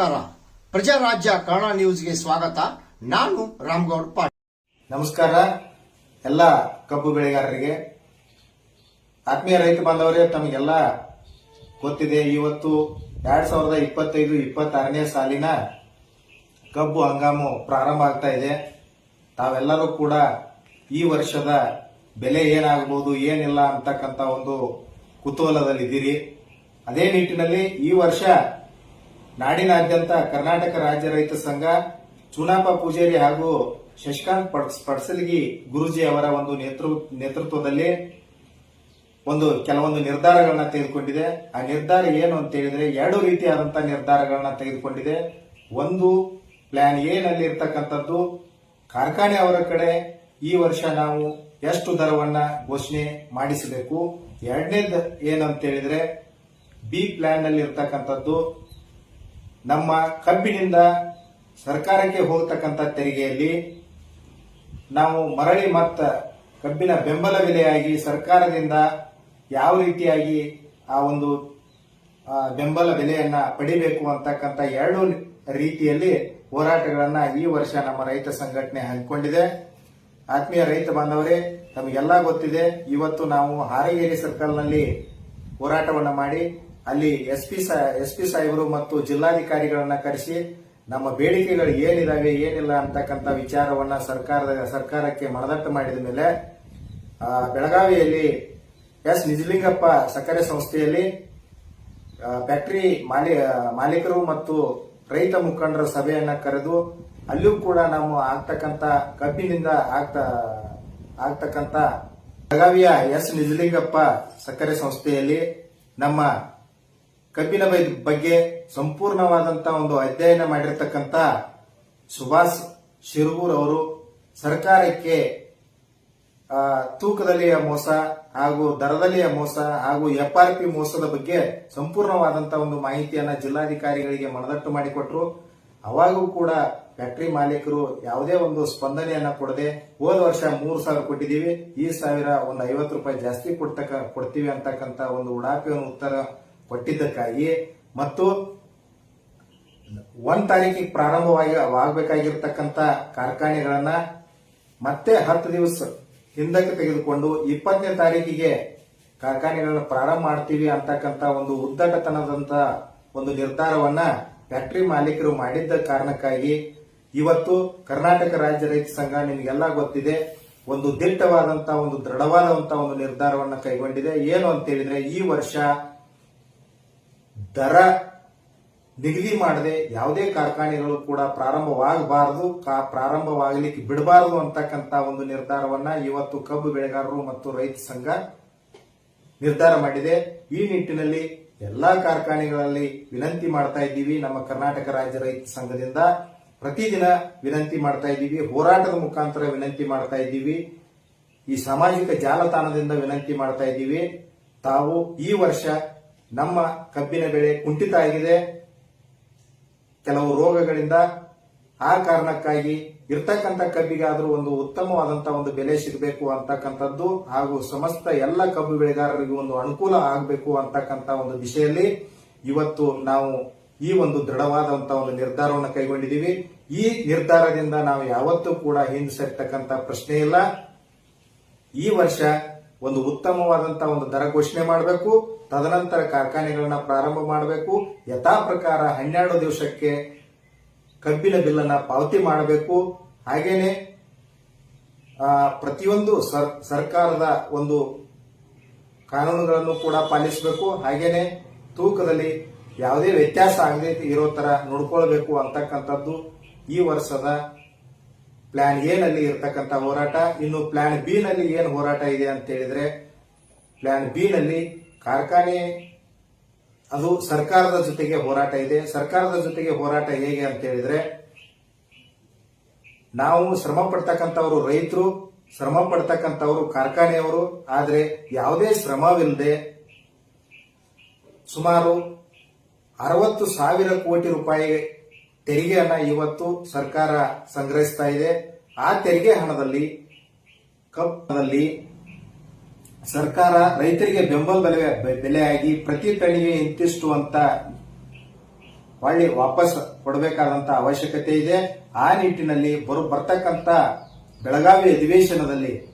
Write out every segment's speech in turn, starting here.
ನಮಸ್ಕಾರ. ಪ್ರಜಾರಾಜ್ಯ ಕನ್ನಡ ನ್ಯೂಸ್ಗೆ ಸ್ವಾಗತ. ನಾನು ರಾಮ್ಗೌಡ್ ಪಾಟೀಲ್. ನಮಸ್ಕಾರ. ಎಲ್ಲ ಕಬ್ಬು ಬೆಳೆಗಾರರಿಗೆ, ಆತ್ಮೀಯ ರೈತ ಬಾಂಧವರೇ, ತಮಗೆಲ್ಲ ಗೊತ್ತಿದೆ, ಇವತ್ತು ಎರಡ್ ಸಾವಿರದ ಇಪ್ಪತ್ತೈದು, ಇಪ್ಪತ್ತಾರನೇ ಸಾಲಿನ ಕಬ್ಬು ಹಂಗಾಮು ಪ್ರಾರಂಭ ಆಗ್ತಾ ಇದೆ. ತಾವೆಲ್ಲರೂ ಕೂಡ ಈ ವರ್ಷದ ಬೆಲೆ ಏನಾಗಬಹುದು ಏನಿಲ್ಲ ಅಂತಕ್ಕಂಥ ಒಂದು ಕುತೂಹಲದಲ್ಲಿದ್ದೀರಿ. ಅದೇ ನಿಟ್ಟಿನಲ್ಲಿ ಈ ವರ್ಷ ನಾಡಿನಾದ್ಯಂತ ಕರ್ನಾಟಕ ರಾಜ್ಯ ರೈತ ಸಂಘ, ಚುನಾಪ ಪೂಜಾರಿ ಹಾಗೂ ಶಶಿಕಾಂತ್ ಪಡ್ಸ್- ಪಡ್ಸಲ್ಗಿ ಗುರುಜಿ ಅವರ ಒಂದು ನೇತೃ, ನೇತೃತ್ವದಲ್ಲಿ ಒಂದು ಕೆಲವೊಂದು ನಿರ್ಧಾರಗಳನ್ನ ತೆಗೆದುಕೊಂಡಿದೆ. ಆ ನಿರ್ಧಾರ ಏನು ಅಂತ ಹೇಳಿದ್ರೆ ಎರಡು ರೀತಿಯಾದಂತಹ ನಿರ್ಧಾರಗಳನ್ನ ತೆಗೆದುಕೊಂಡಿದೆ. ಒಂದು, ಪ್ಲಾನ್ ಎ ನಲ್ಲಿ ಇರ್ತಕ್ಕಂಥದ್ದು ಕಾರ್ಖಾನೆ ಅವರ ಕಡೆ ಈ ವರ್ಷ ನಾವು ಎಷ್ಟು ದರವನ್ನ ಘೋಷಣೆ ಮಾಡಿಸಬೇಕು. ಎರಡನೇದು ಏನಂತ ಹೇಳಿದ್ರೆ, ಬಿ ಪ್ಲಾನ್ನಲ್ಲಿ ಇರ್ತಕ್ಕಂಥದ್ದು ನಮ್ಮ ಕಬ್ಬಿನಿಂದ ಸರ್ಕಾರಕ್ಕೆ ಹೋಗತಕ್ಕಂಥ ತೆರಿಗೆಯಲ್ಲಿ ನಾವು ಮರಳಿ ಮತ್ತ ಕಬ್ಬಿನ ಬೆಂಬಲ ಬೆಲೆಯಾಗಿ ಸರ್ಕಾರದಿಂದ ಯಾವ ರೀತಿಯಾಗಿ ಆ ಒಂದು ಬೆಂಬಲ ಬೆಲೆಯನ್ನ ಪಡಿಬೇಕು ಅಂತಕ್ಕಂಥ ಎರಡು ರೀತಿಯಲ್ಲಿ ಹೋರಾಟಗಳನ್ನ ಈ ವರ್ಷ ನಮ್ಮ ರೈತ ಸಂಘಟನೆ ಹಮ್ಮಿಕೊಂಡಿದೆ. ಆತ್ಮೀಯ ರೈತ ಬಾಂಧವರೇ, ತಮಗೆಲ್ಲ ಗೊತ್ತಿದೆ, ಇವತ್ತು ನಾವು ಹಾರಗೇರಿ ಸರ್ಕಲ್ನಲ್ಲಿ ಹೋರಾಟವನ್ನು ಮಾಡಿ ಅಲ್ಲಿ ಎಸ್ ಪಿ ಎಸ್ ಪಿ ಸಾಹೇಬರು ಮತ್ತು ಜಿಲ್ಲಾಧಿಕಾರಿಗಳನ್ನ ಕರೆಸಿ ನಮ್ಮ ಬೇಡಿಕೆಗಳು ಏನಿದಾವೆ, ಏನಿಲ್ಲ ಅಂತಕ್ಕಂಥ ವಿಚಾರವನ್ನ ಸರ್ಕಾರದ, ಸರ್ಕಾರಕ್ಕೆ ಮನದಟ್ಟು ಮಾಡಿದ ಮೇಲೆ ಬೆಳಗಾವಿಯಲ್ಲಿ ಎಸ್. ನಿಜಲಿಂಗಪ್ಪ ಸಕ್ಕರೆ ಸಂಸ್ಥೆಯಲ್ಲಿ ಫ್ಯಾಕ್ಟರಿ ಮಾಲಿ ಮಾಲೀಕರು ಮತ್ತು ರೈತ ಮುಖಂಡರ ಸಭೆಯನ್ನ ಕರೆದು ಅಲ್ಲೂ ಕೂಡ ನಾವು ಆಗ್ತಕ್ಕಂಥ ಕಬ್ಬಿನಿಂದ ಆಗ್ತಾ, ಆಗ್ತಕ್ಕಂಥ ಬೆಳಗಾವಿಯ ಎಸ್. ನಿಜಲಿಂಗಪ್ಪ ಸಕ್ಕರೆ ಸಂಸ್ಥೆಯಲ್ಲಿ ನಮ್ಮ ಕಬ್ಬಿನ ಬಗ್ಗೆ ಸಂಪೂರ್ಣವಾದಂತ ಒಂದು ಅಧ್ಯಯನ ಮಾಡಿರ್ತಕ್ಕಂತ ಸುಭಾಷ್ ಶಿರೂರ್ ಅವರು ಸರ್ಕಾರಕ್ಕೆ ತೂಕದಲ್ಲಿಯ ಮೋಸ ಹಾಗೂ ದರದಲ್ಲಿಯ ಮೋಸ ಹಾಗೂ ಎಫ್ ಆರ್ ಪಿ ಮೋಸದ ಬಗ್ಗೆ ಸಂಪೂರ್ಣವಾದಂತ ಒಂದು ಮಾಹಿತಿಯನ್ನ ಜಿಲ್ಲಾಧಿಕಾರಿಗಳಿಗೆ ಮನದಟ್ಟು ಮಾಡಿಕೊಟ್ರು. ಅವಾಗೂ ಕೂಡ ಫ್ಯಾಕ್ಟರಿ ಮಾಲೀಕರು ಯಾವುದೇ ಒಂದು ಸ್ಪಂದನೆಯನ್ನ ಕೊಡದೆ ಹೋದ ವರ್ಷ ಮೂರು ಸಾವಿರ ಕೊಟ್ಟಿದ್ದೀವಿ. ಈ ಸಾವಿರ ಒಂದು ಐವತ್ತು ರೂಪಾಯಿ ಜಾಸ್ತಿ ಕೊಡ್ತಕ್ಕ ಕೊಡ್ತೀವಿ ಅಂತಕ್ಕಂತ ಒಂದು ಉಡಾಪಿಯನ್ನು ಉತ್ತರ ಕೊಟ್ಟಿದ್ದಕ್ಕಾಗಿ ಮತ್ತು ಒಂದ್ ತಾರೀಕಿಗೆ ಪ್ರಾರಂಭವಾಗಿ ಆಗಬೇಕಾಗಿರ್ತಕ್ಕಂಥ ಕಾರ್ಖಾನೆಗಳನ್ನ ಮತ್ತೆ ಹತ್ತು ದಿವಸ ಹಿಂದಕ್ಕೆ ತೆಗೆದುಕೊಂಡು ಇಪ್ಪತ್ತನೇ ತಾರೀಕಿಗೆ ಕಾರ್ಖಾನೆಗಳನ್ನ ಪ್ರಾರಂಭ ಮಾಡ್ತೀವಿ ಅಂತಕ್ಕಂಥ ಒಂದು ಉದ್ದಟತನದಂತ ಒಂದು ನಿರ್ಧಾರವನ್ನ ಫ್ಯಾಕ್ಟರಿ ಮಾಲೀಕರು ಮಾಡಿದ್ದ ಕಾರಣಕ್ಕಾಗಿ ಇವತ್ತು ಕರ್ನಾಟಕ ರಾಜ್ಯ ರೈತ ಸಂಘ ನಿಮಗೆಲ್ಲ ಗೊತ್ತಿದೆ, ಒಂದು ದಿಟ್ಟವಾದಂತ, ಒಂದು ದೃಢವಾದಂತ ಒಂದು ನಿರ್ಧಾರವನ್ನ ಕೈಗೊಂಡಿದೆ. ಏನು ಅಂತ ಹೇಳಿದ್ರೆ ಈ ವರ್ಷ ದರ ನಿಗದಿ ಮಾಡದೆ ಯಾವುದೇ ಕಾರ್ಖಾನೆಗಳು ಕೂಡ ಪ್ರಾರಂಭವಾಗಬಾರದು ಪ್ರಾರಂಭವಾಗಲಿಕ್ಕೆ ಬಿಡಬಾರದು ಅಂತಕ್ಕಂತ ಒಂದು ನಿರ್ಧಾರವನ್ನ ಇವತ್ತು ಕಬ್ಬು ಬೆಳೆಗಾರರು ಮತ್ತು ರೈತ ಸಂಘ ನಿರ್ಧಾರ ಮಾಡಿದೆ. ಈ ನಿಟ್ಟಿನಲ್ಲಿ ಎಲ್ಲಾ ಕಾರ್ಖಾನೆಗಳಲ್ಲಿ ವಿನಂತಿ ಮಾಡ್ತಾ ಇದ್ದೀವಿ ನಮ್ಮ ಕರ್ನಾಟಕ ರಾಜ್ಯ ರೈತ ಸಂಘದಿಂದ. ಪ್ರತಿದಿನ ವಿನಂತಿ ಮಾಡ್ತಾ ಇದ್ದೀವಿ, ಹೋರಾಟದ ಮುಖಾಂತರ ವಿನಂತಿ ಮಾಡ್ತಾ ಇದ್ದೀವಿ, ಈ ಸಾಮಾಜಿಕ ಜಾಲತಾಣದಿಂದ ವಿನಂತಿ ಮಾಡ್ತಾ ಇದ್ದೀವಿ. ತಾವು ಈ ವರ್ಷ ನಮ್ಮ ಕಬ್ಬಿನ ಬೆಳೆ ಕುಂಠಿತ ಆಗಿದೆ. ಕೆಲವು ರೋಗಗಳಿಂದ ಆ ಕಾರಣಕ್ಕಾಗಿ ಇರ್ತಕ್ಕಂಥ ಕಬ್ಬಿಗಾದರೂ ಒಂದು ಉತ್ತಮವಾದಂತಹ ಒಂದು ಬೆಲೆ ಸಿಗಬೇಕು ಅಂತಕ್ಕಂಥದ್ದು ಹಾಗೂ ಸಮಸ್ತ ಎಲ್ಲ ಕಬ್ಬು ಬೆಳೆಗಾರರಿಗೂ ಒಂದು ಅನುಕೂಲ ಆಗಬೇಕು ಅಂತಕ್ಕಂಥ ಒಂದು ದಿಶೆಯಲ್ಲಿ ಇವತ್ತು ನಾವು ಈ ಒಂದು ದೃಢವಾದಂತಹ ಒಂದು ನಿರ್ಧಾರವನ್ನು ಕೈಗೊಂಡಿದ್ದೀವಿ. ಈ ನಿರ್ಧಾರದಿಂದ ನಾವು ಯಾವತ್ತೂ ಕೂಡ ಹಿಂದೆ ಪ್ರಶ್ನೆ ಇಲ್ಲ. ಈ ವರ್ಷ ಒಂದು ಉತ್ತಮವಾದಂತಹ ಒಂದು ದರ ಘೋಷಣೆ ಮಾಡಬೇಕು. ತದನಂತರ ಕಾರ್ಖಾನೆಗಳನ್ನ ಪ್ರಾರಂಭ ಮಾಡಬೇಕು. ಯಥಾ ಪ್ರಕಾರ ಹನ್ನೆರಡು ದಿವಸಕ್ಕೆ ಕಬ್ಬಿನ ಬಿಲ್ಲನ್ನ ಪಾವತಿ ಮಾಡಬೇಕು. ಹಾಗೇನೆ ಪ್ರತಿಯೊಂದು ಸರ್- ಸರ್ಕಾರದ ಒಂದು ಕಾನೂನುಗಳನ್ನು ಕೂಡ ಪಾಲಿಸಬೇಕು. ಹಾಗೇನೆ, ತೂಕದಲ್ಲಿ ಯಾವುದೇ ವ್ಯತ್ಯಾಸ ಆಗದೆ ಇರೋ ತರ ನೋಡ್ಕೊಳ್ಬೇಕು ಅಂತಕ್ಕಂಥದ್ದು ಈ ವರ್ಷದ ಪ್ಲಾನ್ ಎ ನಲ್ಲಿ ಇರತಕ್ಕಂತ ಹೋರಾಟ. ಇನ್ನು ಪ್ಲಾನ್ ಬಿ ನಲ್ಲಿ ಏನು ಹೋರಾಟ ಇದೆ ಅಂತ ಹೇಳಿದ್ರೆ, ಪ್ಲಾನ್ ಬಿ ನಲ್ಲಿ ಕಾರ್ಖಾನೆ, ಅದು ಸರ್ಕಾರದ ಜೊತೆಗೆ ಹೋರಾಟ ಇದೆ. ಸರ್ಕಾರದ ಜೊತೆಗೆ ಹೋರಾಟ ಹೇಗೆ ಅಂತ ಹೇಳಿದ್ರೆ, ನಾವು ಶ್ರಮ ಪಡ್ತಕ್ಕಂಥವರು ರೈತರು, ಶ್ರಮ ಪಡ್ತಕ್ಕಂಥವರು ಕಾರ್ಖಾನೆಯವರು, ಆದರೆ ಯಾವುದೇ ಶ್ರಮವಿಲ್ಲದೆ ಸುಮಾರು ಅರವತ್ತು ಸಾವಿರ ಕೋಟಿ ರೂಪಾಯಿ ತೆರಿಗೆಯನ್ನ ಇವತ್ತು ಸರ್ಕಾರ ಸಂಗ್ರಹಿಸ್ತಾ ಇದೆ. ಆ ತೆರಿಗೆ ಹಣದಲ್ಲಿ ಕಬ್ಬಲ್ಲಿ ಸರ್ಕಾರ ರೈತರಿಗೆ ಬೆಂಬಲ ಬೆಲೆ, ಬೆಲೆಯಾಗಿ ಪ್ರತಿ ತಣಿಗೆ ಇಂತಿಷ್ಟು ಅಂತ ಹೊಳ್ಳಿ ವಾಪಸ್ ಕೊಡಬೇಕಾದಂತ ಅವಶ್ಯಕತೆ ಇದೆ. ಆ ನಿಟ್ಟಿನಲ್ಲಿ ಬರು, ಬರ್ತಕ್ಕಂತ ಬೆಳಗಾವಿ ಅಧಿವೇಶನದಲ್ಲಿ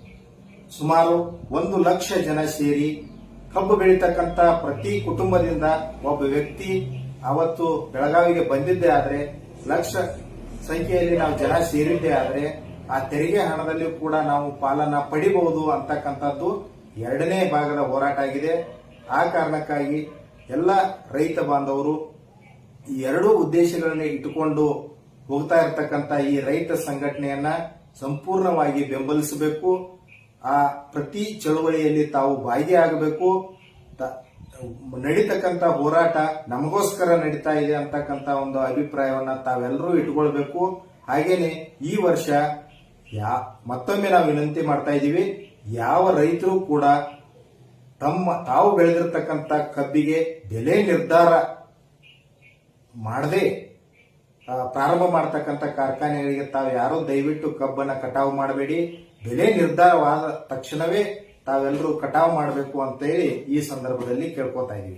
ಸುಮಾರು ಒಂದು ಲಕ್ಷ ಜನ ಸೇರಿ ಕಬ್ಬು ಬೆಳೀತಕ್ಕಂತ ಪ್ರತಿ ಕುಟುಂಬದಿಂದ ಒಬ್ಬ ವ್ಯಕ್ತಿ ಅವತ್ತು ಬೆಳಗಾವಿಗೆ ಬಂದಿದ್ದೇ ಆದ್ರೆ, ಲಕ್ಷ ಸಂಖ್ಯೆಯಲ್ಲಿ ನಾವು ಜನ ಸೇರಿದ್ದೇ ಆದ್ರೆ, ಆ ತೆರಿಗೆ ಹಣದಲ್ಲಿ ಕೂಡ ನಾವು ಪಾಲನ ಪಡಿಬಹುದು ಅಂತಕ್ಕಂಥದ್ದು ಎರಡನೇ ಭಾಗದ ಹೋರಾಟ ಆಗಿದೆ. ಆ ಕಾರಣಕ್ಕಾಗಿ ಎಲ್ಲ ರೈತ ಬಾಂಧವರು ಈ ಎರಡೂ ಉದ್ದೇಶಗಳನ್ನು ಇಟ್ಟುಕೊಂಡು ಹೋಗ್ತಾ ಇರತಕ್ಕಂತ ಈ ರೈತ ಸಂಘಟನೆಯನ್ನ ಸಂಪೂರ್ಣವಾಗಿ ಬೆಂಬಲಿಸಬೇಕು. ಆ ಪ್ರತಿ ಚಳುವಳಿಯಲ್ಲಿ ತಾವು ಭಾಗಿಯಾಗಬೇಕು ನಡೀತಕ್ಕಂತ ಹೋರಾಟ ನಮಗೋಸ್ಕರ ನಡೀತಾ ಇದೆ ಅಂತಕ್ಕಂತ ಒಂದು ಅಭಿಪ್ರಾಯವನ್ನ ತಾವೆಲ್ಲರೂ ಇಟ್ಕೊಳ್ಬೇಕು. ಹಾಗೇನೆ ಈ ವರ್ಷ ಯಾ, ಮತ್ತೊಮ್ಮೆ ನಾವು ವಿನಂತಿ ಮಾಡ್ತಾ ಇದ್ದೀವಿ. ಯಾವ ರೈತರು ಕೂಡ ತಮ್ಮ ತಾವು ಬೆಳೆದಿರತಕ್ಕಂಥ ಕಬ್ಬಿಗೆ ಬೆಲೆ ನಿರ್ಧಾರ ಮಾಡದೆ ಪ್ರಾರಂಭ ಮಾಡತಕ್ಕಂಥ ಕಾರ್ಖಾನೆಗಳಿಗೆ ತಾವು ಯಾರೋ ದಯವಿಟ್ಟು ಕಬ್ಬನ್ನು ಕಟಾವು ಮಾಡಬೇಡಿ. ಬೆಲೆ ನಿರ್ಧಾರವಾದ ತಕ್ಷಣವೇ ತಾವೆಲ್ಲರೂ ಕಟಾವು ಮಾಡಬೇಕು ಅಂತ ಹೇಳಿ ಈ ಸಂದರ್ಭದಲ್ಲಿ ಕೇಳ್ಕೊತಾ ಇದೀವಿ